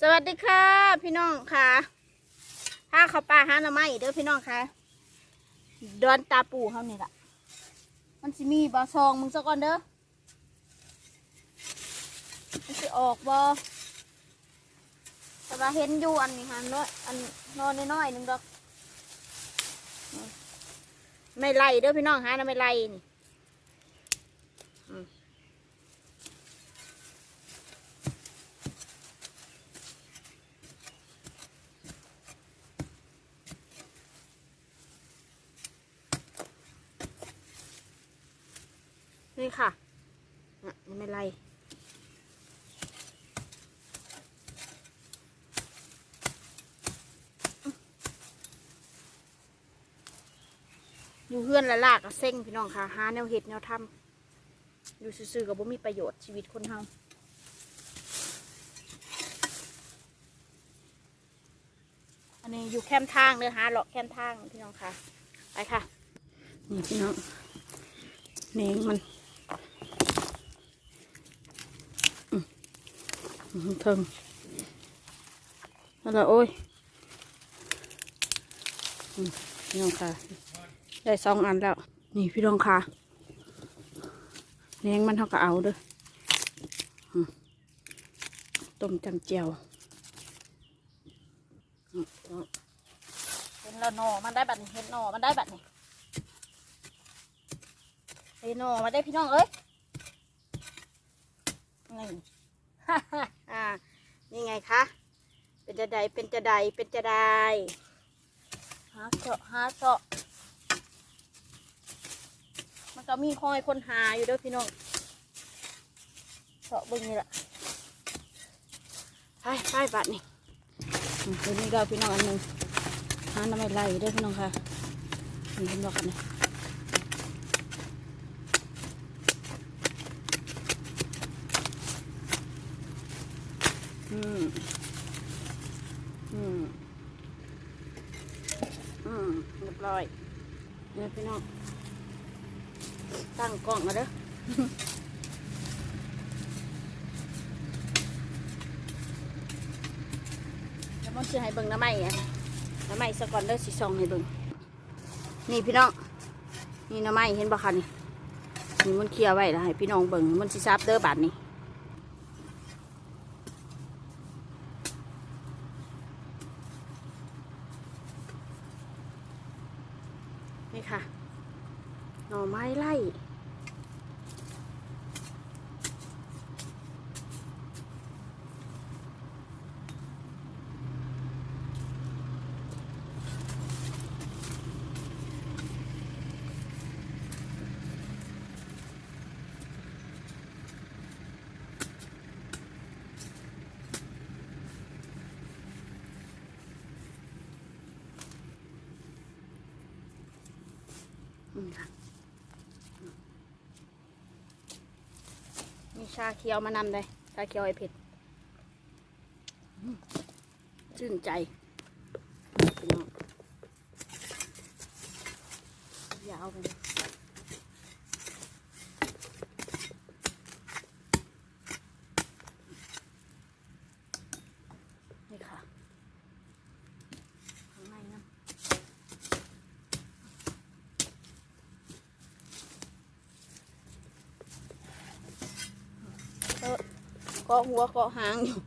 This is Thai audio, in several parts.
สวัสดีค่ะ พี่น้องค่ะถ้าเขาป่าห้าหน่อไม้เด้อพี่น้องค่ะดอนตาปูเขานี่แหละมันสิมีบอซองมึงซะก่อนเด้อมันสิออกบอแต่ว่าเห็นอยู่อันนี้ฮะน้อยอันนอนน้อยๆหนึงดอก ไม่ไล่เด้อพี่น้องหานะไม่ไล่นี่ อะยังไม่ไล่อยู่เพื่อนละลากกับเซ็งพี่น้องค่ะหาแนวเห็ดแนวทำอยู่ซื่อๆกับบ่มีประโยชน์ชีวิตคนเฮาอันนี้อยู่แคมทางเลยหาเลาะแคมทางพี่น้องค่ะ ไปค่ะ นี่พี่น้องเนงมันอืม อืมเทิงนั่นแหละโอ้ยอืมพี่น้องค่ะ ได้สองอันแล้ว นี่พี่น้องค่ะเนงมันเท่ากับเอาเด้อต้มจำเจียวเห็นแล้วหนอมันได้แบบนี้เห็นหนอมันได้แบบนี้เฮ้ยหนอมาได้พี่น้องเอ้ยนี่อ่านี่ไง คะ เป็นจะใดเป็นจะใดเป็นจะใดหาเจาะหาเจาะมันก็มีคอยคนหาอยู่เด้วยพี่น้องเจาะเบึงนี่แหละไปไปบัดนี่อืมเดี๋ยวนี้เราพี่น้องอันหนึ่งหาน้ำไม่ไหลเด้วยพี่น้องค่ะนี่เห็นบอกกันนะ อืม อืม อืมเรียบร้อยเนี่ยพี่น้อง ตั้งกล้องมาเด้อแล้วมันจะให้เบิ่งน้ำไม้อะน้ำไม้สะก่อนเด้อสิซองให้เบิ่งนี่พี่น้อง นี่น้ำไม้เห็นบ่คะนี่นี่มันเคลียร์ไว้แล้วให้พี่น้องเบิ่งมันสิซับเด้อบาดนี้ ค่ะ หน่อไม้ไล่ ชาเขียวมานำเลยชาเขียวไอเผ็ดชื่นใจพี่น้องยาวไปเลยนี่ค่ะข้างในนะ เออ เกาะหัวเกาะหางอยู่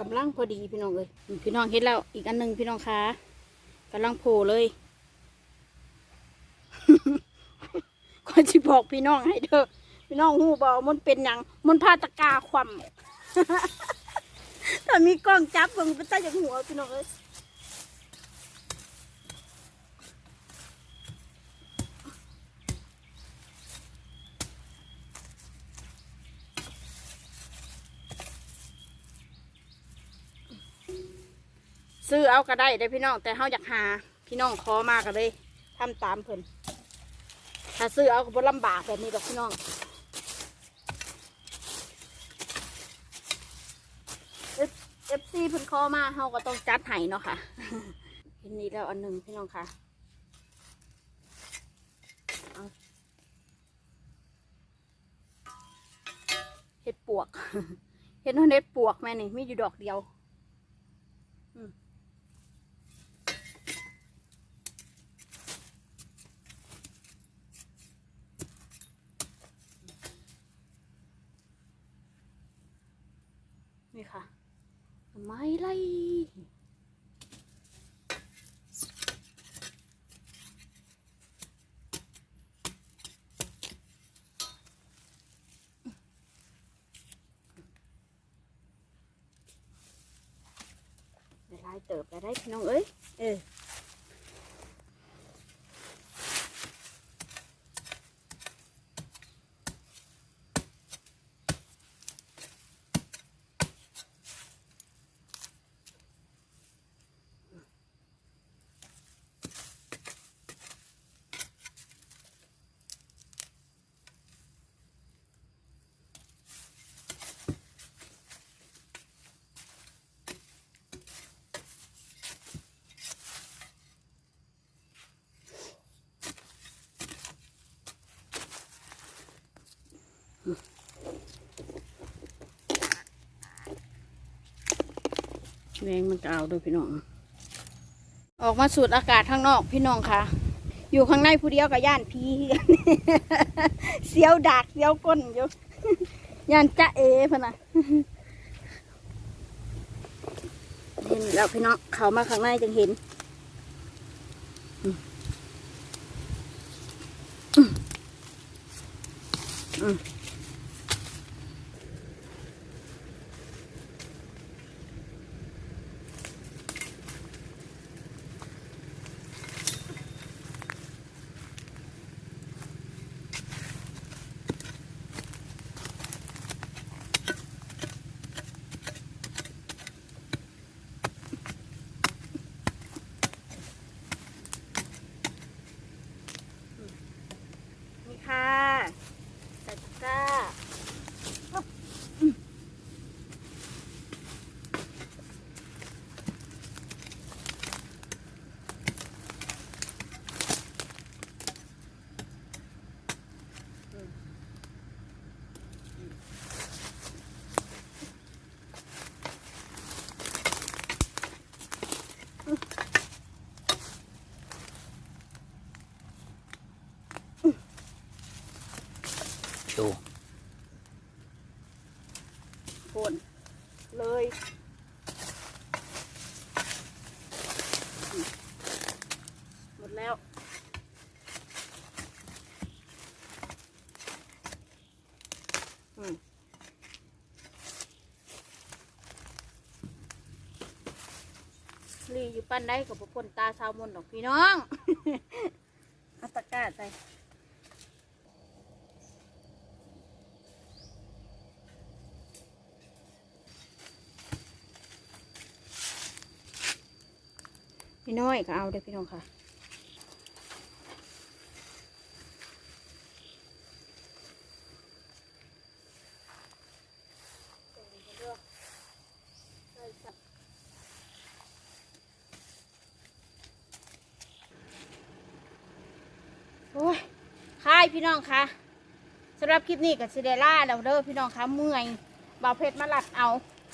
กำลังพอดีพี่น้องเลยอืมพี่น้องเห็นแล้ว อีกอันหนึ่งพี่น้องคะกำลังโผล่เลยก็จะบอกพี่น้องให้เด้อพี่น้องหูบอกมันเป็นอย่างมันพาตะกาความถ้ามีกล้องจับมึงไปใตาจากหัวพี่น้องเอ้ย ซื้อเอาก็ได้เด้พี่น้อง แต่เฮาอยากหาพี่น้องขอมาก็เลยทำตามเพิ่นถ้าซื้อเอาก็บ่ลำบากแบบนี้ดอกพี่น้องเอฟซีเพิ่นขอมาเฮาก็ต้องจัดให้เนาะค่ะเห็นนี้แล้วอันหนึ่งพี่น้องค่ะเห็ดปวก เห็ดนว่เห็ดปวกแม่นี่มีอยู่ดอกเดียว อืมนี่ค่ะ ไม่ไล่เดี๋ยวไล่เติบไปได้พี่น้องเอ้ยเออ แมงมันก็เอาด้วยพี่น้อง ออกมาสูดอากาศข้างนอกพี่น้องค่ะ อยู่ข้างในผู้เดียวกับย่านพีเสียวดักเสียวก้นอยู่ย่านจะเอพนะเห็นแล้วพี่น้องเขามาข้างในจึงเห็นอืม ฝนเลยหมดแล้วอืมลีอยู่ปั้นได้กับพนตาชาวมนต์ดอกพี่น้องอาตกาใส่ พี่น้อยก็เอาเด้อพี่น้องค่ะโอ้ยค่ายพี่น้องคะสำหรับคลิปนี้กับซิเดล่าเราเด้อพี่น้องคะเมื่อยเบาเพชรมาหลัดเอา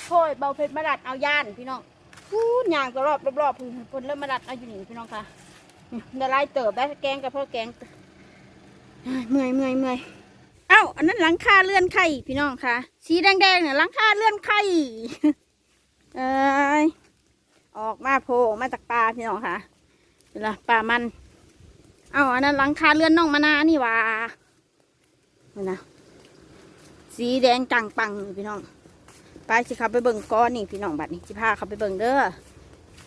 โอ้ยเบาเพชรมาหลัดเอาย่านพี่น้อง พูดอย่างตลอดรอบๆพิ่นเพิ่นเริ่มมาดัดเอาอยู่นี่พี่น้องค่ะเดี๋ยวไล่เติบได้แกงกับพ่อแกงเอ้ยเมื่อยเมื่อยเมื่อยเอ้าอันนั้นหลังคาเลื่อนไข่พี่น้องค่ะ สีแดงๆเนี่ยหลังคาเลื่อนไข่เอ้ยออกมาโผล่มาจากปลาพี่น้องค่ะเวลาปลามัน เอ้าอันนั้นหลังคาเลื่อนน้องมานานี่ว่านี่นะสีแดงจังปังพี่น้อง ไปสิครับไปเบิ่งก้อนนี่พี่น้องบัดนี้สิพาเขาไปเบิ่งเด้อ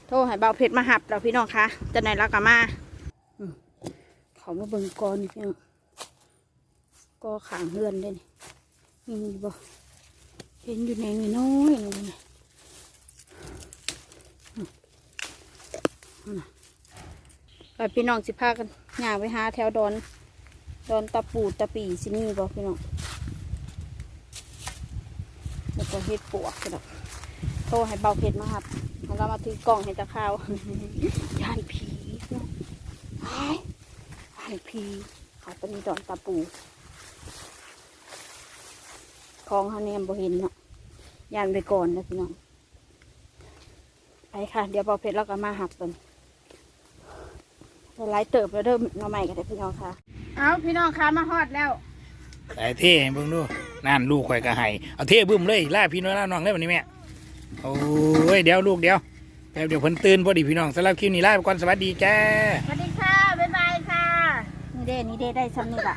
โทรให้เบาเพชรมาหับเราพี่น้องคะจะไหนรักกันมาอืมเขามาเบิ่งก้อนนี่พี่น้องกอขางเฮือนได้นี่นี่บ่เห็นอยู่ในนี่น้อยนี่นะอืมน่ะไปพี่น้องสิพากันย่างไปหาแถวดอน ดอนตะปูตะปีสิมีบ่พี่น้องแล้วก็ เฮ็ดปวกกันดอกโทรให้เบาเผ็ดมาครับแล้วเรามาถือกล่องให้ตะข้าวยานผีเนาะไอ้ยานผีเขาตอนนี้ดอนตะปูของเขาเนี่ยบ่เห็นเนาะยานไปก่อนนะพี่น้องไปค่ะ เดี๋ยวเบาเผ็ดแล้วก็มาหักกันไล่เติบแล้วเริ่มมาใหม่กันเลยพี่น้องค่ะ เอาพี่น้องค่ะมาฮอดแล้วใส่เท่ให้เบิ่งดู นั่นลูกข่อยก็ให้เอาเท่บึ้มเลยล่าพี่น้องล่าน้องเลยวันนี้แม่โอ้ยเดี๋ยวลูกเดี๋ยวแป๊บเดี๋ยวเพิ่นตื่นพอดีพี่น้องสำหรับคลิปนี้ลาไปก่อนสวัสดีจ้าสวัสดีค่ะบ๊ายบายค่ะ นี่เด้นี่เด้ได้ซ้ำนี่ละ